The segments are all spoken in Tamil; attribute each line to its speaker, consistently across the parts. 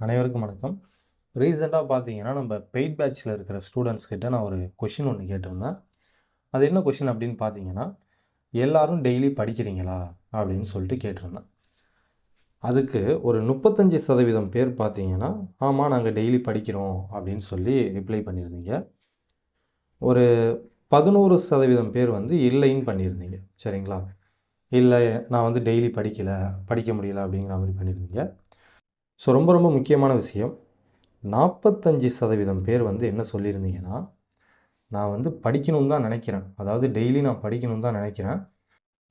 Speaker 1: அனைவருக்கும் வணக்கம். ரீசெண்டாக பார்த்தீங்கன்னா நம்ம பெய்ட் பேட்ச்சில் இருக்கிற ஸ்டூடெண்ட்ஸ் கிட்ட நான் ஒரு கொஷின் ஒன்று கேட்டிருந்தேன். அது என்ன கொஷின் அப்படின்னு பார்த்தீங்கன்னா எல்லாரும் டெய்லி படிக்கிறீங்களா? அப்படின்னு சொல்லிட்டு கேட்டிருந்தேன். அதுக்கு ஒரு முப்பத்தஞ்சு சதவீதம் பேர் பார்த்தீங்கன்னா ஆமாம் நாங்கள் டெய்லி படிக்கிறோம் அப்படின்னு சொல்லி ரிப்ளை பண்ணியிருந்தீங்க. ஒரு பதினோரு சதவீதம் பேர் வந்து இல்லைன்னு பண்ணியிருந்தீங்க. சரிங்களா? இல்லை நான் வந்து டெய்லி படிக்கலை படிக்க முடியல அப்படிங்கிற மாதிரி பண்ணியிருந்தீங்க. ஸோ ரொம்ப ரொம்ப முக்கியமான விஷயம். நாற்பத்தஞ்சு சதவீதம் பேர் வந்து என்ன சொல்லியிருந்தீங்கன்னா நான் வந்து படிக்கணும்னு தான் நினைக்கிறேன். அதாவது டெய்லி நான் படிக்கணும்னு தான் நினைக்கிறேன்.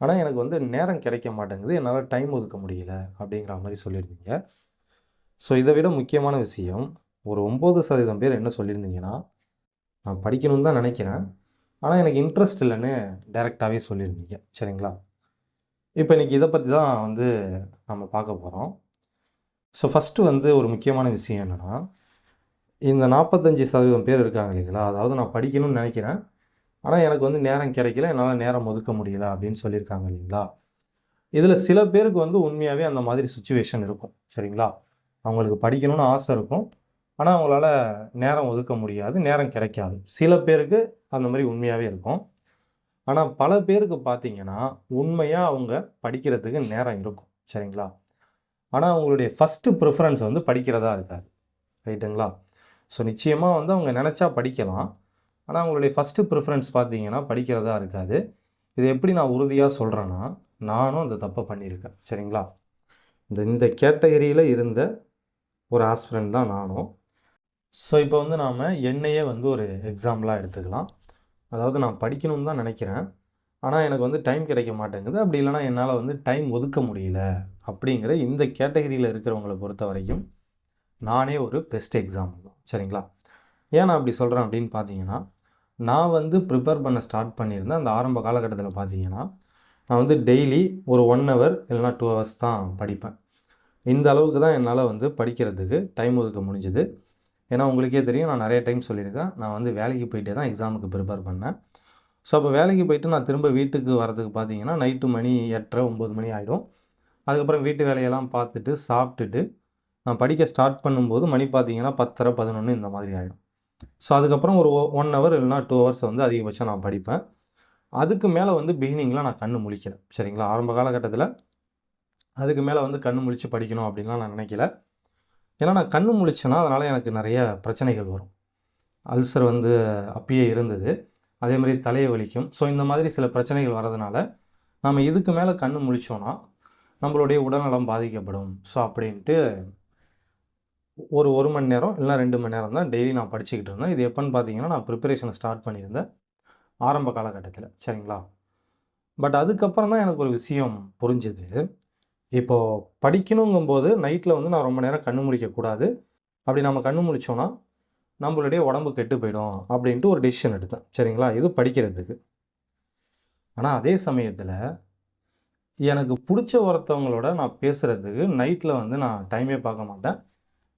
Speaker 1: ஆனால் எனக்கு வந்து நேரம் கிடைக்க மாட்டேங்குது. என்னால் டைம் ஒதுக்க முடியல அப்படிங்கிற மாதிரி சொல்லியிருந்தீங்க. ஸோ இதை விட முக்கியமான விஷயம் ஒரு ஒம்பது சதவீதம் பேர் என்ன சொல்லியிருந்தீங்கன்னா நான் படிக்கணும்னு தான் நினைக்கிறேன். ஆனால் எனக்கு இன்ட்ரெஸ்ட் இல்லைன்னு டைரெக்டாகவே சொல்லியிருந்தீங்க. சரிங்களா? இப்போ இன்றைக்கி இதை பற்றி தான் வந்து நம்ம பார்க்க போகிறோம் ஸோ ஃபஸ்ட்டு வந்து ஒரு முக்கியமான விஷயம் என்னென்னா இந்த நாற்பத்தஞ்சு சதவீதம் பேர் இருக்காங்க இல்லைங்களா? அதாவது நான் படிக்கணும்னு நினைக்கிறேன். ஆனால் எனக்கு வந்து நேரம் கிடைக்கல. என்னால் நேரம் ஒதுக்க முடியல அப்படின்னு சொல்லியிருக்காங்க இல்லைங்களா? இதில் சில பேருக்கு வந்து உண்மையாகவே அந்த மாதிரி சுச்சுவேஷன் இருக்கும். சரிங்களா? அவங்களுக்கு படிக்கணும்னு ஆசை இருக்கும். ஆனால் அவங்களால நேரம் ஒதுக்க முடியாது. நேரம் கிடைக்காது. சில பேருக்கு அந்த மாதிரி உண்மையாகவே இருக்கும். ஆனால் பல பேருக்கு பார்த்தீங்கன்னா உண்மையாக அவங்க படிக்கிறதுக்கு நேரம் இருக்கும். சரிங்களா? ஆனால் அவங்களுடைய ஃபஸ்ட்டு ப்ரிஃபரன்ஸ் வந்து படிக்கிறதா இருக்காது. ரைட்டுங்களா? ஸோ நிச்சயமாக வந்து அவங்க நினச்சா படிக்கலாம். ஆனால் அவங்களுடைய ஃபஸ்ட்டு ப்ரிஃபரன்ஸ் பார்த்தீங்கன்னா படிக்கிறதா இருக்காது. இது எப்படி நான் உறுதியாக சொல்கிறேன்னா நானும் அந்த தப்பை பண்ணியிருக்கேன். சரிங்களா? இந்த இந்த கேட்டகரியில் இருந்த ஒரு ஆஸ்பிரண்ட் தான் நானும். ஸோ இப்போ வந்து நாம் என்னையே வந்து ஒரு எக்ஸாம்பிளாக எடுத்துக்கலாம். அதாவது நான் படிக்கணும்னு தான் நினைக்கிறேன். ஆனால் எனக்கு வந்து டைம் கிடைக்க மாட்டேங்குது. அப்படி இல்லைனா என்னால் வந்து டைம் ஒதுக்க முடியல. அப்படிங்கிற இந்த கேட்டகரியில் இருக்கிறவங்கள பொறுத்த வரைக்கும் நானே ஒரு பெஸ்ட் எக்ஸாம்பிள் தான். சரிங்களா? ஏன் நான் அப்படி சொல்கிறேன் அப்படின்னு பார்த்தீங்கன்னா நான் வந்து ப்ரிப்பேர் பண்ண ஸ்டார்ட் பண்ணியிருந்தேன் அந்த ஆரம்ப காலகட்டத்தில் பார்த்தீங்கன்னா நான் வந்து டெய்லி ஒரு ஒன் ஹவர் இல்லைனா டூ ஹவர்ஸ் தான் படிப்பேன். இந்த அளவுக்கு தான் என்னால் வந்து படிக்கிறதுக்கு டைம் ஒதுக்க முடிஞ்சுது. ஏன்னா உங்களுக்கே தெரியும் நான் நிறைய டைம் சொல்லியிருக்கேன். நான் வந்து வேலைக்கு போயிட்டே தான் எக்ஸாமுக்கு ப்ரிப்பேர் பண்ணேன். ஸோ அப்போ வேலைக்கு போயிட்டு நான் திரும்ப வீட்டுக்கு வரதுக்கு பார்த்தீங்கன்னா நைட்டு மணி எட்டரை ஒம்பது மணி ஆகிடும் அதுக்கப்புறம் வீட்டு வேலையெல்லாம் பார்த்துட்டு சாப்பிட்டுட்டு நான் படிக்க ஸ்டார்ட் பண்ணும்போது மணி பார்த்தீங்கன்னா பத்தரை பதினொன்று இந்த மாதிரி ஆகிடும் ஸோ அதுக்கப்புறம் ஒரு ஒன் ஹவர் இல்லைனா டூ ஹவர்ஸ் வந்து அதிகபட்சம் நான் படிப்பேன். அதுக்கு மேலே வந்து பிகினிங்கில் நான் கண்ணு முழிக்கிறேன். சரிங்களா? ஆரம்ப காலகட்டத்தில் அதுக்கு மேலே வந்து கண்ணு முழிச்சு படிக்கணும் அப்படின்லாம் நான் நினைக்கல. ஏன்னா நான் கண்ணு முழிச்சேன்னா அதனால் எனக்கு நிறைய பிரச்சனைகள் வரும். அல்சர் வந்து அப்பயே இருந்தது. அதே மாதிரி தலையை வலிக்கும். ஸோ இந்த மாதிரி சில பிரச்சனைகள் வரதுனால நம்ம இதுக்கு மேலே கண்ணு முழிச்சோன்னா நம்மளுடைய உடல்நலம் பாதிக்கப்படும். ஸோ அப்படின்ட்டு ஒரு ஒரு மணி நேரம் இல்லைனா ரெண்டு மணி நேரம் தான் டெய்லி நான் படிச்சுக்கிட்டு இருந்தேன். இது எப்போன்னு பார்த்தீங்கன்னா நான் ப்ரிப்பரேஷனை ஸ்டார்ட் பண்ணியிருந்தேன் ஆரம்ப காலகட்டத்தில். சரிங்களா? பட் அதுக்கப்புறம் தான் எனக்கு ஒரு விஷயம் புரிஞ்சுது. இப்போது படிக்கணுங்கும்போது நைட்டில் வந்து நான் ரொம்ப நேரம் கண்ணு முழிக்கக்கூடாது அப்படி நம்ம கண்ணு முழிச்சோன்னா நம்மளுடைய உடம்பு கெட்டு போயிடும் அப்படின்ட்டு ஒரு டெசிஷன் எடுத்தேன். சரிங்களா? இது படிக்கிறதுக்கு. ஆனால் அதே சமயத்தில் எனக்கு பிடிச்ச ஒருத்தவங்களோட நான் பேசுகிறதுக்கு நைட்டில் வந்து நான் டைமே பார்க்க மாட்டேன்.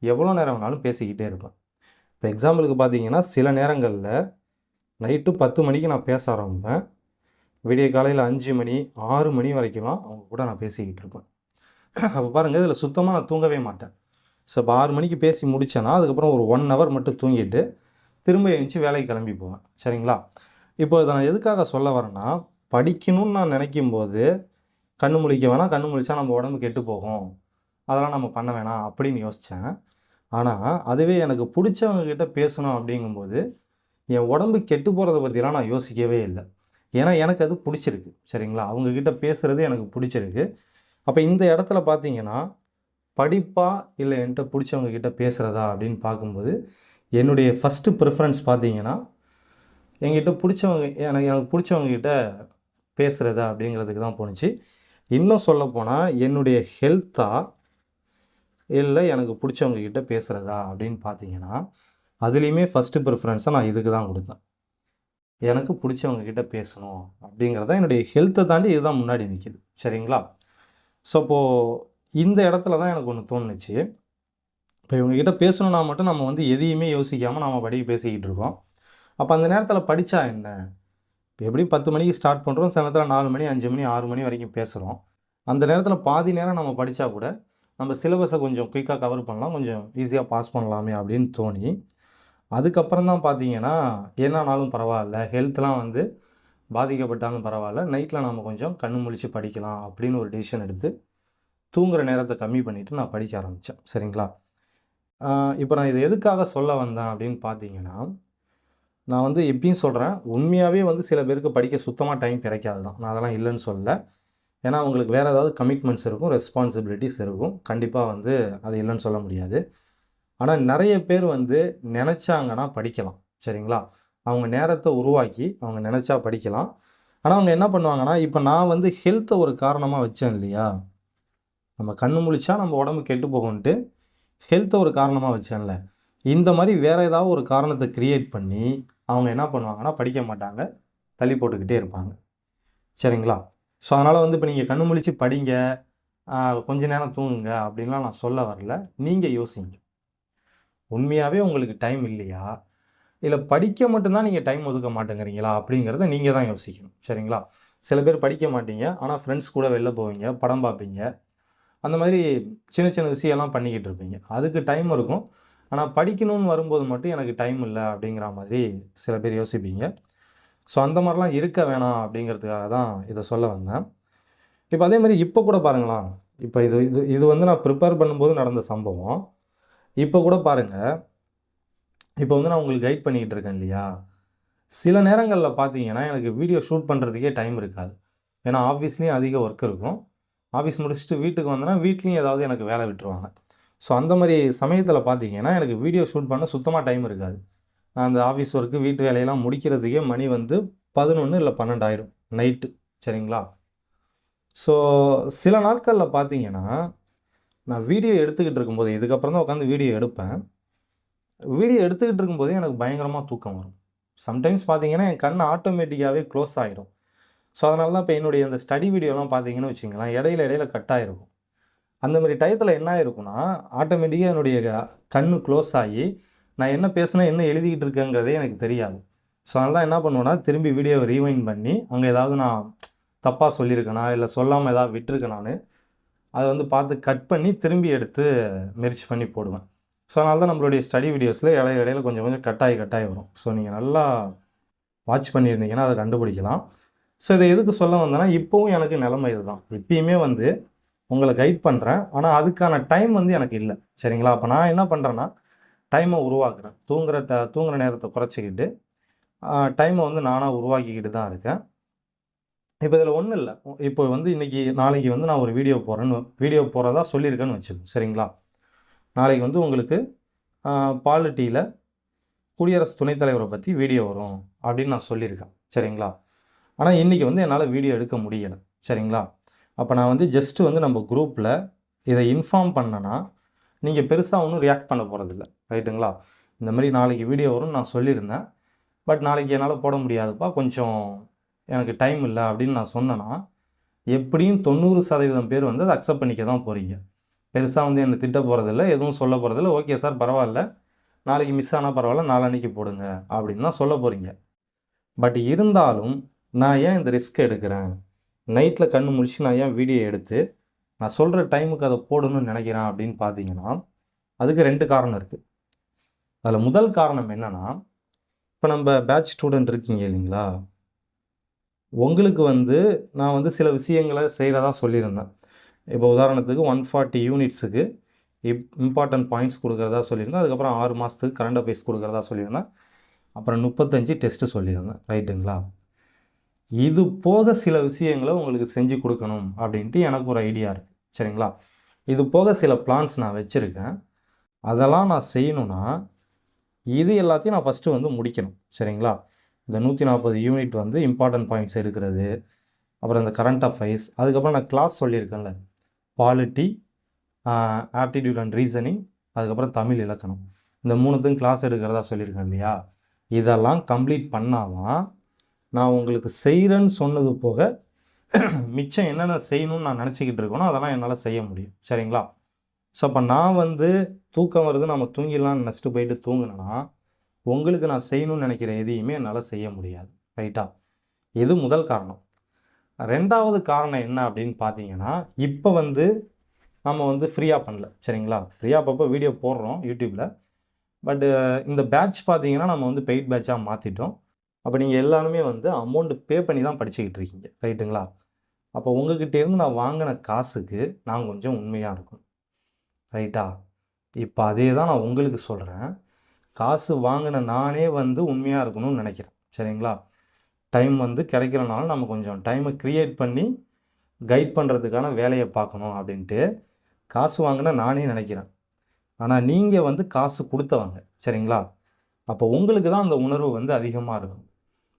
Speaker 1: எவ்வளோ நேரம் வேணாலும் பேசிக்கிட்டே இருப்பேன். இப்போ எக்ஸாம்பிளுக்கு பார்த்தீங்கன்னா சில நேரங்களில் நைட்டு பத்து மணிக்கு நான் பேச ஆரம்பிப்பேன். விடிய காலையில் அஞ்சு மணி ஆறு மணி வரைக்கும்லாம் அவங்க கூட நான் பேசிக்கிட்டு இருப்பேன். அப்போ பாருங்கள் இதில் சுத்தமாக நான் தூங்கவே மாட்டேன். ஸோ இப்போ ஆறு மணிக்கு பேசி முடித்தேன்னா அதுக்கப்புறம் ஒரு ஒன் ஹவர் மட்டும் தூங்கிட்டு திரும்ப எழுந்துச்சி வேலைக்கு கிளம்பி போவேன். சரிங்களா? இப்போ இதை நான் எதுக்காக சொல்ல வரேன்னா படிக்கணும்னு நான் நினைக்கும் போது கண்ணு முழிக்க வேணாம் கண்ணு முழிச்சா நம்ம உடம்பு கெட்டு போகும். அதெல்லாம் நம்ம பண்ண வேணாம் அப்படின்னு யோசித்தேன் ஆனால் அதுவே எனக்கு பிடிச்சவங்கக்கிட்ட பேசணும் அப்படிங்கும்போது என் உடம்பு கெட்டு போகிறத பற்றிலாம் நான் யோசிக்கவே இல்லை. ஏன்னா எனக்கு அது பிடிச்சிருக்கு. சரிங்களா? அவங்கக்கிட்ட பேசுகிறது எனக்கு பிடிச்சிருக்கு. அப்போ இந்த இடத்துல பார்த்தீங்கன்னா படிப்பா இல்லை என்கிட்ட பிடிச்சவங்க கிட்ட பேசுகிறதா அப்படின்னு பார்க்கும்போது என்னுடைய ஃபஸ்ட்டு ப்ரிஃபரன்ஸ் பார்த்தீங்கன்னா என்கிட்ட பிடிச்சவங்க எனக்கு எனக்கு பிடிச்சவங்க கிட்ட பேசுகிறதா அப்படிங்கிறதுக்கு தான் போணுச்சு. இன்னும் சொல்லப்போனால் என்னுடைய ஹெல்த்தா இல்லை எனக்கு பிடிச்சவங்க கிட்ட பேசுகிறதா அப்படின்னு பார்த்தீங்கன்னா அதுலேயுமே ஃபஸ்ட்டு ப்ரிஃபரன்ஸை நான் இதுக்கு தான் கொடுத்தேன். எனக்கு பிடிச்சவங்க கிட்ட பேசணும் அப்படிங்கிறத என்னுடைய ஹெல்த்தை தாண்டி இதுதான் முன்னாடி நிற்கிது சரிங்களா? ஸோ அப்போது இந்த இடத்துல தான் எனக்கு ஒன்று தோணுச்சு. இப்போ இவங்ககிட்ட பேசணுன்னா மட்டும் நம்ம வந்து எதையுமே யோசிக்காமல் நம்ம படி பேசிக்கிட்டு இருக்கோம். அப்போ அந்த நேரத்தில் படித்தா என்ன? இப்போ எப்படியும் பத்து மணிக்கு ஸ்டார்ட் பண்ணுறோம் சில நேரத்தில் நாலு மணி அஞ்சு மணி ஆறு மணி வரைக்கும் பேசுகிறோம் அந்த நேரத்தில் பாதி நேரம் நம்ம படித்தா கூட நம்ம சிலபஸை கொஞ்சம் குயிக்காக கவர் பண்ணலாம். கொஞ்சம் ஈஸியாக பாஸ் பண்ணலாமே அப்படின்னு தோணி. அதுக்கப்புறம் தான் பார்த்தீங்கன்னா என்னன்னாலும் பரவாயில்ல. ஹெல்த்லாம் வந்து பாதிக்கப்பட்டாலும் பரவாயில்ல. நைட்டில் நாம் கொஞ்சம் கண்ணு முழிச்சு படிக்கலாம் அப்படின்னு ஒரு டிசிஷன் எடுத்து தூங்குகிற நேரத்தை கம்மி பண்ணிவிட்டு நான் படிக்க ஆரம்பித்தேன் சரிங்களா? இப்போ நான் இது எதுக்காக சொல்ல வந்தேன் அப்படின்னு பார்த்தீங்கன்னா நான் வந்து எப்பயும் சொல்கிறேன் உண்மையாகவே வந்து சில பேருக்கு படிக்க சுத்தமாக டைம் கிடைக்காது தான். நான் அதெல்லாம் இல்லைன்னு சொல்லலை. ஏன்னா அவங்களுக்கு வேறு ஏதாவது கமிட்மெண்ட்ஸ் இருக்கும் ரெஸ்பான்சிபிலிட்டிஸ் இருக்கும். கண்டிப்பாக வந்து அது இல்லைன்னு சொல்ல முடியாது. ஆனால் நிறைய பேர் வந்து நினச்சாங்கன்னா படிக்கலாம் சரிங்களா? அவங்க நேரத்தை உருவாக்கி அவங்க நினச்சா படிக்கலாம். ஆனால் அவங்க என்ன பண்ணுவாங்கன்னா இப்போ நான் வந்து ஹெல்த்தை ஒரு காரணமாக வச்சேன் இல்லையா? நம்ம கண்ணு முழிச்சா நம்ம உடம்பு கெட்டு போகும்ன்ட்டு ஹெல்த்தை ஒரு காரணமாக வச்சேன்ல. இந்த மாதிரி வேறு ஏதாவது ஒரு காரணத்தை க்ரியேட் பண்ணி அவங்க என்ன பண்ணுவாங்கன்னா படிக்க மாட்டாங்க. தள்ளி போட்டுக்கிட்டே இருப்பாங்க. சரிங்களா? ஸோ அதனால் வந்து இப்போ நீங்கள் கண்ணு முழிச்சு படிங்க. கொஞ்ச நேரம் தூங்குங்க அப்படின்லாம் நான் சொல்ல வரல. நீங்கள் யோசிங்க. உண்மையாகவே உங்களுக்கு டைம் இல்லையா? இல்லை படிக்க மட்டும்தான் நீங்கள் டைம் ஒதுக்க மாட்டேங்கிறீங்களா? அப்படிங்கிறத நீங்கள் தான் யோசிக்கணும். சரிங்களா? சில பேர் படிக்க மாட்டீங்க. ஆனால் ஃப்ரெண்ட்ஸ் கூட வெளில போவீங்க படம் பார்ப்பீங்க. அந்த மாதிரி சின்ன சின்ன விஷயம்லாம் பண்ணிக்கிட்டு இருப்பீங்க. அதுக்கு டைம் இருக்கும். ஆனால் படிக்கணும்னு வரும்போது மட்டும் எனக்கு டைம் இல்லை அப்படிங்கிற மாதிரி சில பேர் யோசிப்பீங்க. ஸோ அந்த மாதிரிலாம் இருக்க வேணாம் அப்படிங்கிறதுக்காக தான் இதை சொல்ல வந்தேன். இப்போ அதே மாதிரி இப்போ கூட பாருங்களேன். இப்போ இது இது இது வந்து நான் ப்ரிப்பேர் பண்ணும்போது நடந்த சம்பவம். இப்போ கூட பாருங்கள் இப்போ வந்து நான் உங்களுக்கு கைட் பண்ணிக்கிட்டு இருக்கேன் இல்லையா? சில நேரங்களில் பார்த்தீங்கன்னா எனக்கு வீடியோ ஷூட் பண்ணுறதுக்கே டைம் இருக்காது. ஏன்னா ஆஃபீஸ்லேயும் அதிக ஒர்க் இருக்கும். ஆஃபீஸ் முடிச்சுட்டு வீட்டுக்கு வந்தேன்னா வீட்லேயும் ஏதாவது எனக்கு வேலை விட்டுருவாங்க. ஸோ அந்த மாதிரி சமயத்தில் பார்த்தீங்கன்னா எனக்கு வீடியோ ஷூட் பண்ண சுத்தமாக டைம் இருக்காது. நான் அந்த ஆஃபீஸ் ஒர்க்கு வீட்டு வேலையெல்லாம் முடிக்கிறதுக்கே மணி வந்து பதினொன்று இல்லை பன்னெண்டு ஆயிடும் நைட்டு சரிங்களா? ஸோ சில நாட்களில் பார்த்தீங்கன்னா நான் வீடியோ எடுத்துக்கிட்டு இருக்கும்போது இதுக்கப்புறம் தான் உட்காந்து வீடியோ எடுப்பேன். வீடியோ எடுத்துக்கிட்டு இருக்கும்போதே எனக்கு பயங்கரமாக தூக்கம் வரும். சம்டைம்ஸ் பார்த்தீங்கன்னா என் கண் ஆட்டோமேட்டிக்காகவே க்ளோஸ் ஆகிடும் ஸோ அதனால தான் இப்போ என்னுடைய அந்த ஸ்டடி வீடியோலாம் பார்த்தீங்கன்னு வச்சுங்களேன் இடையில இடையில கட் ஆகிருக்கும் அந்த மாதிரி டயத்தில் என்ன ஆயிருக்கும்னா ஆட்டோமேட்டிக்காக என்னுடைய கண் க்ளோஸ் ஆகி நான் என்ன பேசுனேன் என்ன எழுதிக்கிட்டு இருக்கேங்கிறதே எனக்கு தெரியாது. ஸோ அதனால என்ன பண்ணுவேன்னா திரும்பி வீடியோவை ரீவைண்ட் பண்ணி அங்கே ஏதாவது நான் தப்பாக சொல்லியிருக்கேனா இல்லை சொல்லாமல் ஏதாவது நான் அதை வந்து பார்த்து கட் பண்ணி திரும்பி எடுத்து மெரிச் பண்ணி போடுவேன். ஸோ அதனால தான் நம்மளுடைய ஸ்டடி வீடியோஸில் இடையில இடையில கொஞ்சம் கொஞ்சம் கட்டாயி கட்டாயி வரும். ஸோ நீங்கள் நல்லா வாட்ச் பண்ணியிருந்தீங்கன்னா அதை கண்டுபிடிக்கலாம். ஸோ இதை எதுக்கு சொல்ல வந்தேன்னா இப்போவும் எனக்கு நிலைமை இதுதான். இப்பயுமே வந்து உங்களை கைட் பண்ணுறேன் ஆனால் அதுக்கான டைம் வந்து எனக்கு இல்லை. சரிங்களா? அப்போ நான் என்ன பண்ணுறேன்னா டைமை உருவாக்குறேன். தூங்குற ட தூங்குற நேரத்தை குறைச்சிக்கிட்டு டைமை வந்து நானாக உருவாக்கிக்கிட்டு தான் இருக்கேன். இப்போ இதில் ஒன்றும் இல்லை. இப்போ வந்து இன்றைக்கி நாளைக்கு வந்து நான் ஒரு வீடியோ போடுறேன்னு வீடியோ போடுறதா சொல்லியிருக்கேன்னு வச்சுக்கோங்க. சரிங்களா? நாளைக்கு வந்து உங்களுக்கு பாலிட்டியில் குடியரசு துணைத் தலைவரை பற்றி வீடியோ வரும் அப்படின்னு நான் சொல்லியிருக்கேன். சரிங்களா? ஆனால் இன்றைக்கி வந்து என்னால் வீடியோ எடுக்க முடியலை. சரிங்களா? அப்போ நான் வந்து ஜஸ்ட்டு வந்து நம்ம குரூப்பில் இதை இன்ஃபார்ம் பண்ணேன்னா நீங்கள் பெருசாக ஒன்றும் ரியாக்ட் பண்ண போகிறதில்ல ரைட்டுங்களா இந்த மாதிரி நாளைக்கு வீடியோ வரும்னு நான் சொல்லியிருந்தேன். பட் நாளைக்கு என்னால் போட முடியாதுப்பா. கொஞ்சம் எனக்கு டைம் இல்லை அப்படின்னு நான் சொன்னேன்னா எப்படியும் தொண்ணூறு சதவீதம் பேர் வந்து அதை அக்செப்ட் பண்ணிக்க தான் போகிறீங்க பெருசாக வந்து என்னை திட்ட போகிறதில்ல எதுவும் சொல்ல போகிறதில்ல ஓகே சார் பரவாயில்ல. நாளைக்கு மிஸ் ஆனால் பரவாயில்ல நாளன்னைக்கு போடுங்க அப்படின்னு தான் சொல்ல போகிறீங்க பட் இருந்தாலும் நான் ஏன் இந்த ரிஸ்க் எடுக்கிறேன்? நைட்டில் கண்ணு முழிச்சு நான் ஏன் வீடியோ எடுத்து நான் சொல்கிற டைமுக்கு அதை போடணும்னு நினைக்கிறேன் அப்படின்னு பார்த்தீங்கன்னா அதுக்கு ரெண்டு காரணம் இருக்குது அதில் முதல் காரணம் என்னென்னா இப்போ நம்ம பேட்ச் ஸ்டூடெண்ட் இருக்கீங்க இல்லைங்களா? உங்களுக்கு வந்து நான் வந்து சில விஷயங்களை செய்கிறதா சொல்லியிருந்தேன். இப்போ உதாரணத்துக்கு ஒன் ஃபார்ட்டி யூனிட்ஸுக்கு இப் இம்பார்ட்டன்ட் பாயிண்ட்ஸ் கொடுக்குறதா சொல்லியிருந்தேன். அதுக்கப்புறம் ஆறு மாதத்துக்கு கரண்ட் அஃபேர்ஸ் கொடுக்குறதா சொல்லியிருந்தேன். அப்புறம் முப்பத்தஞ்சு டெஸ்ட்டு சொல்லியிருந்தேன். ரைட்டுங்களா இது போக சில விஷயங்களை உங்களுக்கு செஞ்சு கொடுக்கணும் அப்படின்ட்டு எனக்கு ஒரு ஐடியா இருக்குது சரிங்களா? இது போக சில பிளான்ஸ் நான் வச்சுருக்கேன். அதெல்லாம் நான் செய்யணும்னா இது எல்லாத்தையும் நான் ஃபஸ்ட்டு வந்து முடிக்கணும். சரிங்களா? இந்த நூற்றி நாற்பது யூனிட் வந்து இம்பார்ட்டன்ட் பாயிண்ட்ஸ் எடுக்கிறது. அப்புறம் இந்த கரண்ட் அஃபைர்ஸ் அதுக்கப்புறம் நான் கிளாஸ் சொல்லியிருக்கேன்ல. பாலிட்டி ஆப்டிடியூட் அண்ட் ரீசனிங் அதுக்கப்புறம் தமிழ் இலக்கணம். இந்த மூணுத்தையும் கிளாஸ் எடுக்கிறதா சொல்லியிருக்கேன் இல்லையா? இதெல்லாம் கம்ப்ளீட் பண்ணாதான் நான் உங்களுக்கு செய்கிறேன்னு சொன்னது போக மிச்சம் என்னென்ன செய்யணும்னு நான் நினச்சிக்கிட்டு இருக்கேனோ அதெல்லாம் என்னால் செய்ய முடியும். சரிங்களா? ஸோ அப்போ நான் வந்து தூக்கம் வருது நம்ம தூங்கிடலாம்னு நினச்சிட்டு போயிட்டு தூங்கினேன்னா உங்களுக்கு நான் செய்யணும்னு நினைக்கிற எதையுமே என்னால் செய்ய முடியாது. ரைட்டா இது முதல் காரணம். ரெண்டாவது காரணம் என்ன அப்படின்னு பார்த்தீங்கன்னா இப்போ வந்து நம்ம வந்து ஃப்ரீயாக பண்ணல. சரிங்களா? ஃப்ரீயாக அப்பப்போ வீடியோ போடுறோம் யூடியூப்பில் பட்டு இந்த பேட்ச் பார்த்தீங்கன்னா நம்ம வந்து பெய்ட் பேட்சாக மாற்றிட்டோம் அப்போ நீங்கள் எல்லாருமே வந்து அமௌண்ட்டு பே பண்ணி தான் படிச்சுக்கிட்டு இருக்கீங்க ரைட்டுங்களா? அப்போ உங்ககிட்டேருந்து நான் வாங்கின காசுக்கு நான் கொஞ்சம் உண்மையாக இருக்கணும். ரைட்டா? இப்போ அதே தான் நான் உங்களுக்கு சொல்கிறேன் காசு வாங்கின நானே வந்து உண்மையாக இருக்கணும்னு நினைக்கிறேன். சரிங்களா? டைம் வந்து கிடைக்கிறனால நம்ம கொஞ்சம் டைமை க்ரியேட் பண்ணி கைட் பண்ணுறதுக்கான வேலையை பார்க்கணும் அப்படின்ட்டு காசு வாங்கின நானே நினைக்கிறேன். ஆனால் நீங்கள் வந்து காசு கொடுத்தவங்க. சரிங்களா? அப்போ உங்களுக்கு தான் அந்த உணர்வு வந்து அதிகமாக இருக்கும்.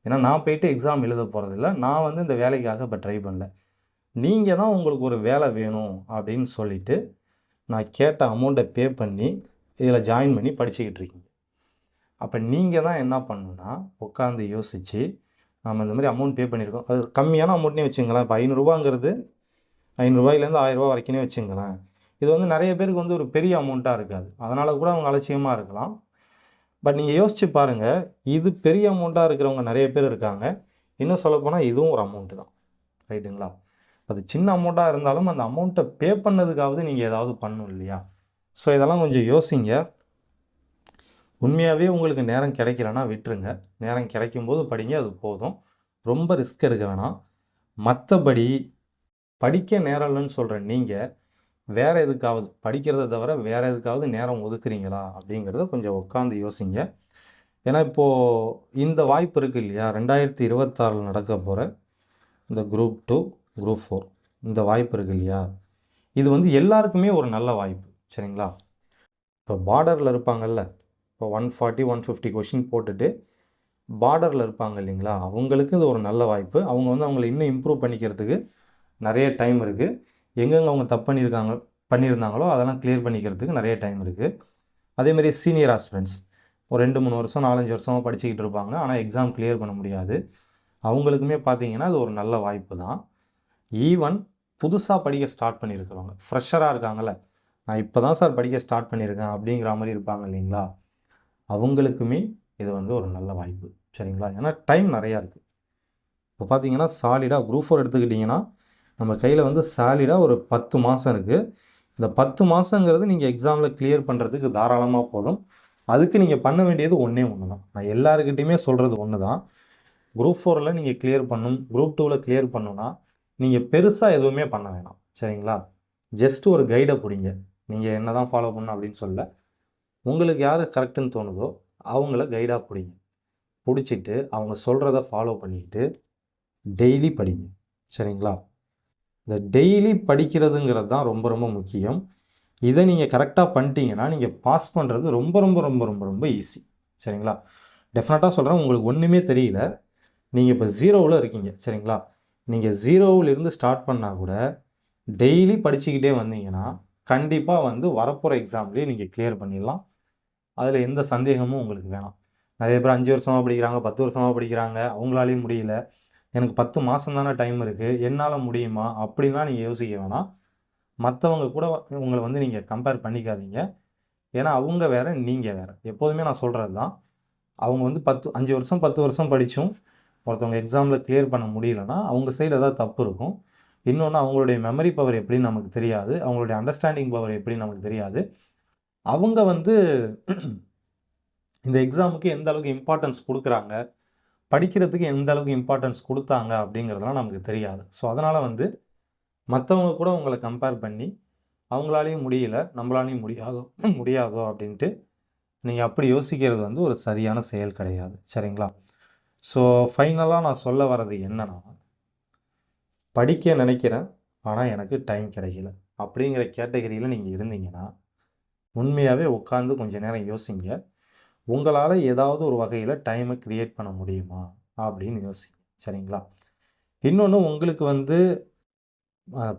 Speaker 1: ஏன்னா நான் போயிட்டு எக்ஸாம் எழுத போகிறதில்ல நான் வந்து இந்த வேலைக்காக இப்போ ட்ரை பண்ணல. நீங்கள் தான் உங்களுக்கு ஒரு வேலை வேணும் அப்படின்னு சொல்லிவிட்டு நான் கேட்ட அமௌண்ட்டை பே பண்ணி இதில் ஜாயின் பண்ணி படிச்சுக்கிட்டு இருக்கீங்க. அப்போ நீங்கள் தான் என்ன பண்ணணுன்னா உட்காந்து யோசித்து நம்ம இந்த மாதிரி அமௌண்ட் பே பண்ணியிருக்கோம் அது கம்மியான அமௌண்ட்னே வச்சுங்களேன் இப்போ ஐநூறுரூவாங்கிறது ஐநூறுரூவாயிலேருந்து ஆயிரரூபா வரைக்கும்னே வச்சுங்களேன் இது வந்து நிறைய பேருக்கு வந்து ஒரு பெரிய அமௌண்ட்டாக இருக்காது. அதனால் கூட அவங்க அலட்சியமாக இருக்கலாம். பட் நீங்கள் யோசிச்சு பாருங்கள் இது பெரிய அமௌண்ட்டாக இருக்கிறவங்க நிறைய பேர் இருக்காங்க. இன்னும் சொல்லப்போனால் இதுவும் ஒரு அமௌண்ட்டு தான். ரைட்டுங்களா? அது சின்ன அமௌண்ட்டாக இருந்தாலும் அந்த அமௌண்ட்டை பே பண்ணதுக்காவது நீங்கள் ஏதாவது பண்ணணும் இல்லையா? ஸோ இதெல்லாம் கொஞ்சம் யோசிங்க. உண்மையாகவே உங்களுக்கு நேரம் கிடைக்கலன்னா விட்டுருங்க. நேரம் கிடைக்கும்போது படிங்க அது போதும். ரொம்ப ரிஸ்க் எடுக்க வேணாம். மற்றபடி படிக்க நேரம் இல்லைன்னு சொல்கிற நீங்கள் வேறு எதுக்காவது படிக்கிறத தவிர வேறு எதுக்காவது நேரம் ஒதுக்குறீங்களா அப்படிங்கிறத கொஞ்சம் உட்காந்து யோசிங்க. ஏன்னா இப்போது இந்த வாய்ப்பு இருக்குது இல்லையா? ரெண்டாயிரத்தி இருபத்தாறில் நடக்க போகிற இந்த குரூப் டூ குரூப் ஃபோர் இந்த வாய்ப்பு இருக்குது இல்லையா? இது வந்து எல்லாருக்குமே ஒரு நல்ல வாய்ப்பு சரிங்களா? இப்போ பார்டரில் இருப்பாங்கல்ல? இப்போ one forty one fifty question போட்டுட்டு பார்டரில் இருப்பாங்க இல்லைங்களா? அவங்களுக்கு இது ஒரு நல்ல வாய்ப்பு. அவங்க வந்து அவங்கள இன்னும் இம்ப்ரூவ் பண்ணிக்கிறதுக்கு நிறைய டைம் இருக்குது எங்கெங்கே அவங்க தப்பு பண்ணியிருக்காங்க பண்ணியிருந்தாங்களோ அதெல்லாம் கிளியர் பண்ணிக்கிறதுக்கு நிறைய டைம் இருக்குது அதேமாதிரி சீனியர் ஆஸ்பிரண்ட்ஸ் ஒரு ரெண்டு மூணு வருஷம் நாலஞ்சு வருஷமாக படிச்சுக்கிட்டு இருப்பாங்க. ஆனால் எக்ஸாம் கிளியர் பண்ண முடியாது. அவங்களுக்குமே பார்த்தீங்கன்னா அது ஒரு நல்ல வாய்ப்பு தான். ஈவன் புதுசாக படிக்க ஸ்டார்ட் பண்ணியிருக்கிறவங்க. ஃப்ரெஷராக இருக்காங்கள நான் இப்போ தான் சார் படிக்க ஸ்டார்ட் பண்ணியிருக்கேன் அப்படிங்கிற மாதிரி இருப்பாங்க இல்லைங்களா? அவங்களுக்குமே இது வந்து ஒரு நல்ல வாய்ப்பு. சரிங்களா? ஏன்னா டைம் நிறையா இருக்குது இப்போ பார்த்தீங்கன்னா சாலிடாக குரூப் ஃபோர் எடுத்துக்கிட்டிங்கன்னா நம்ம கையில் வந்து சாலிடாக ஒரு பத்து மாதம் இருக்குது இந்த பத்து மாதங்கிறது நீங்கள் எக்ஸாமில் கிளியர் பண்ணுறதுக்கு தாராளமாக போதும். அதுக்கு நீங்கள் பண்ண வேண்டியது ஒன்றே ஒன்று தான் நான் எல்லாருக்கிட்டையுமே சொல்கிறது ஒன்று தான் குரூப் ஃபோரில் நீங்கள் கிளியர் பண்ணும். குரூப் டூவில் கிளியர் பண்ணுன்னா நீங்கள் பெருசாக எதுவுமே பண்ண வேணாம். சரிங்களா? ஜஸ்ட் ஒரு கைடை பிடிங்க. நீங்கள் என்ன தான் ஃபாலோ பண்ணணும் அப்படின்னு சொல்ல உங்களுக்கு யார் கரெக்டுன்னு தோணுதோ அவங்கள கைடாக பிடிங்க. பிடிச்சிட்டு அவங்க சொல்கிறத ஃபாலோ பண்ணிக்கிட்டு டெய்லி படிங்க. சரிங்களா? இந்த டெய்லி படிக்கிறதுங்கிறது தான் ரொம்ப ரொம்ப முக்கியம். இதை நீங்கள் கரெக்டாக பண்ணிட்டீங்கன்னா நீங்கள் பாஸ் பண்ணுறது ரொம்ப ரொம்ப ரொம்ப ரொம்ப ரொம்ப ஈஸி சரிங்களா? டெஃபினட்டாக சொல்கிறேன் உங்களுக்கு ஒன்றுமே தெரியல. நீங்கள் இப்போ ஜீரோவில் இருக்கீங்க. சரிங்களா? நீங்கள் ஜீரோவிலிருந்து ஸ்டார்ட் பண்ணால் கூட டெய்லி படிச்சுக்கிட்டே வந்தீங்கன்னா கண்டிப்பாக வந்து வரப்போகிற எக்ஸாம்லேயே நீங்கள் கிளியர் பண்ணிடலாம். அதில் எந்த சந்தேகமும் உங்களுக்கு வேணாம். நிறைய பேர் அஞ்சு வருஷமாக படிக்கிறாங்க பத்து வருஷமாக படிக்கிறாங்க அவங்களாலேயும் முடியல. எனக்கு பத்து மாதம் தானே டைம் இருக்குது என்னால் முடியுமா? அப்படின்லாம் நீங்கள் யோசிக்க வேணாம். மற்றவங்க கூட உங்களை வந்து நீங்கள் கம்பேர் பண்ணிக்காதீங்க. ஏன்னா அவங்க வேறு நீங்கள் வேறு. எப்போதுமே நான் சொல்கிறது தான் அவங்க வந்து பத்து அஞ்சு வருஷம் பத்து வருஷம் படித்தும் ஒருத்தவங்க எக்ஸாமில் கிளியர் பண்ண முடியலன்னா அவங்க சைடு ஏதாவது தப்பு இருக்கும். இன்னொன்று அவங்களுடைய மெமரி பவர் எப்படின்னு நமக்கு தெரியாது. அவங்களுடைய அண்டர்ஸ்டாண்டிங் பவர் எப்படின்னு நமக்கு தெரியாது. அவங்க வந்து இந்த எக்ஸாமுக்கு எந்த அளவுக்கு இம்பார்ட்டன்ஸ் கொடுக்குறாங்க? படிக்கிறதுக்கு எந்த அளவுக்கு இம்பார்ட்டன்ஸ் கொடுத்தாங்க அப்படிங்கிறதுலாம் நமக்கு தெரியாது. ஸோ அதனால் வந்து மற்றவங்க கூட உங்களை கம்பேர் பண்ணி அவங்களாலேயும் முடியல நம்மளாலையும் முடியாதோ முடியாதோ அப்படின்ட்டு நீங்கள் அப்படி யோசிக்கிறது வந்து ஒரு சரியான செயல் கிடையாது. சரிங்களா? ஸோ ஃபைனலாக நான் சொல்ல வர்றது என்னன்னா படிக்க நினைக்கிறேன் ஆனால் எனக்கு டைம் கிடைக்கல அப்படிங்கிற கேட்டகரியில் நீங்கள் இருந்தீங்கன்னா உண்மையாகவே உட்காந்து கொஞ்சம் நேரம் யோசிங்க. உங்களால் ஏதாவது ஒரு வகையில் டைமை க்ரியேட் பண்ண முடியுமா? அப்படின்னு யோசிங்க சரிங்களா? இன்னொன்று உங்களுக்கு வந்து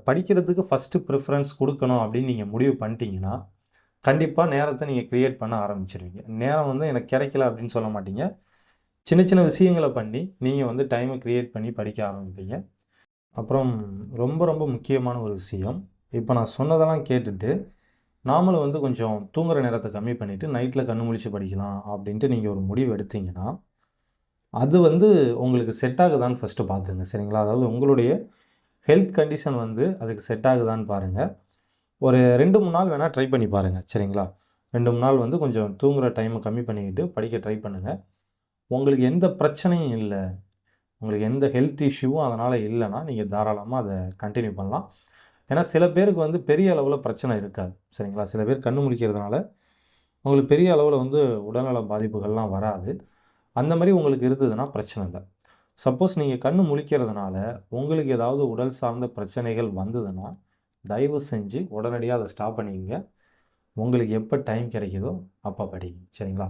Speaker 1: படிக்கிறதுக்கு ஃபஸ்ட்டு ப்ரிஃபரன்ஸ் கொடுக்கணும் அப்படின்னு நீங்கள் முடிவு பண்ணிட்டீங்கன்னா கண்டிப்பாக நேரத்தை நீங்கள் க்ரியேட் பண்ண ஆரம்பிச்சிருவீங்க. நேரம் வந்து எனக்கு கிடைக்கல அப்படின்னு சொல்ல மாட்டீங்க. சின்ன சின்ன விஷயங்களை பண்ணி நீங்கள் வந்து டைமை க்ரியேட் பண்ணி படிக்க ஆரம்பிப்பீங்க. அப்புறம் ரொம்ப ரொம்ப முக்கியமான ஒரு விஷயம் இப்போ நான் சொன்னதெல்லாம் கேட்டுட்டு நாமளும் வந்து கொஞ்சம் தூங்குற நேரத்தை கம்மி பண்ணிவிட்டு நைட்டில் கண்ணு முழிச்சு படிக்கலாம் அப்படின்ட்டு நீங்கள் ஒரு முடிவு எடுத்தீங்கன்னா அது வந்து உங்களுக்கு செட் ஆகுதான்னு ஃபஸ்ட்டு பார்த்துங்க. சரிங்களா? அதாவது உங்களுடைய ஹெல்த் கண்டிஷன் வந்து அதுக்கு செட் ஆகுதான்னு பாருங்கள் ஒரு ரெண்டு மூணு நாள் வேணால் ட்ரை பண்ணி பாருங்கள் சரிங்களா? ரெண்டு மூணு நாள் வந்து கொஞ்சம் தூங்குகிற டைமை கம்மி பண்ணிக்கிட்டு படிக்க ட்ரை பண்ணுங்கள் உங்களுக்கு எந்த பிரச்சனையும் இல்லை. உங்களுக்கு எந்த ஹெல்த் இஷ்யூவும் அதனால் இல்லைன்னா நீங்கள் தாராளமாக அதை கண்டினியூ பண்ணலாம். ஏன்னா சில பேருக்கு வந்து பெரிய அளவில் பிரச்சனை இருக்காது சரிங்களா? சில பேர் கண்ணு முழிக்கிறதுனால உங்களுக்கு பெரிய அளவில் வந்து உடல்நல பாதிப்புகள்லாம் வராது. அந்த மாதிரி உங்களுக்கு இருந்ததுன்னா பிரச்சனை இல்லை. சப்போஸ் நீங்கள் கண்ணு முழிக்கிறதுனால உங்களுக்கு ஏதாவது உடல் சார்ந்த பிரச்சனைகள் வந்ததுன்னா தயவு செஞ்சு உடனடியாக அதை ஸ்டாப் பண்ணிக்கங்க. உங்களுக்கு எப்போ டைம் கிடைக்குதோ அப்போ படிங்க சரிங்களா?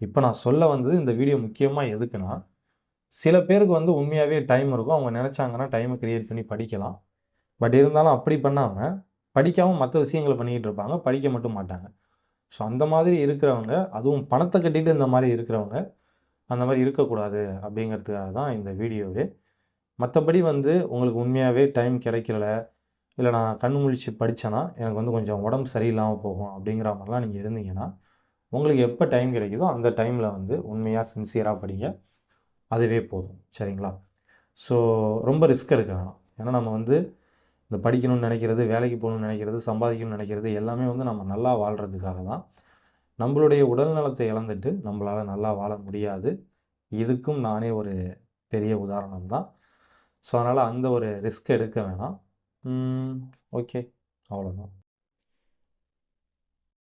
Speaker 1: இப்போ நான் சொல்ல வந்தது இந்த வீடியோ முக்கியமாக எதுக்குன்னா சில பேருக்கு வந்து உண்மையாகவே டைம் இருக்கும். அவங்க நினச்சாங்கன்னா டைமை க்ரியேட் பண்ணி படிக்கலாம். பட் இருந்தாலும் அப்படி பண்ணாமல் படிக்காமல் மற்ற விஷயங்களை பண்ணிக்கிட்டு இருப்பாங்க. படிக்க மட்டும் மாட்டாங்க. ஸோ அந்த மாதிரி இருக்கிறவங்க அதுவும் பணத்தை கட்டிட்டு இந்த மாதிரி இருக்கிறவங்க அந்த மாதிரி இருக்கக்கூடாது அப்படிங்கிறதுக்காக தான் இந்த வீடியோவே. மற்றபடி வந்து உங்களுக்கு உண்மையாகவே டைம் கிடைக்கல இல்லை நான் கண் முழிச்சு படித்தேன்னா எனக்கு வந்து கொஞ்சம் உடம்பு சரியில்லாமல் போகும் அப்படிங்கிற மாதிரிலாம் நீங்கள் இருந்தீங்கன்னா உங்களுக்கு எப்போ டைம் கிடைக்குதோ அந்த டைமில் வந்து உண்மையாக சின்சியராக படிங்க. அதுவே போதும். சரிங்களா? ஸோ ரொம்ப ரிஸ்க் எடுக்க வேணாம். ஏன்னா நம்ம வந்து இந்த படிக்கணும்னு நினைக்கிறது வேலைக்கு போகணும்னு நினைக்கிறது சம்பாதிக்கணும்னு நினைக்கிறது எல்லாமே வந்து நம்ம நல்லா வாழ்கிறதுக்காக தான். நம்மளுடைய உடல் நலத்தை இழந்துட்டு நம்மளால் நல்லா வாழ முடியாது. இதுக்கும் நானே ஒரு பெரிய உதாரணம் தான். ஸோ அதனால் அந்த ஒரு ரிஸ்க் எடுக்க வேணாம். ஓகே அவ்வளோதான்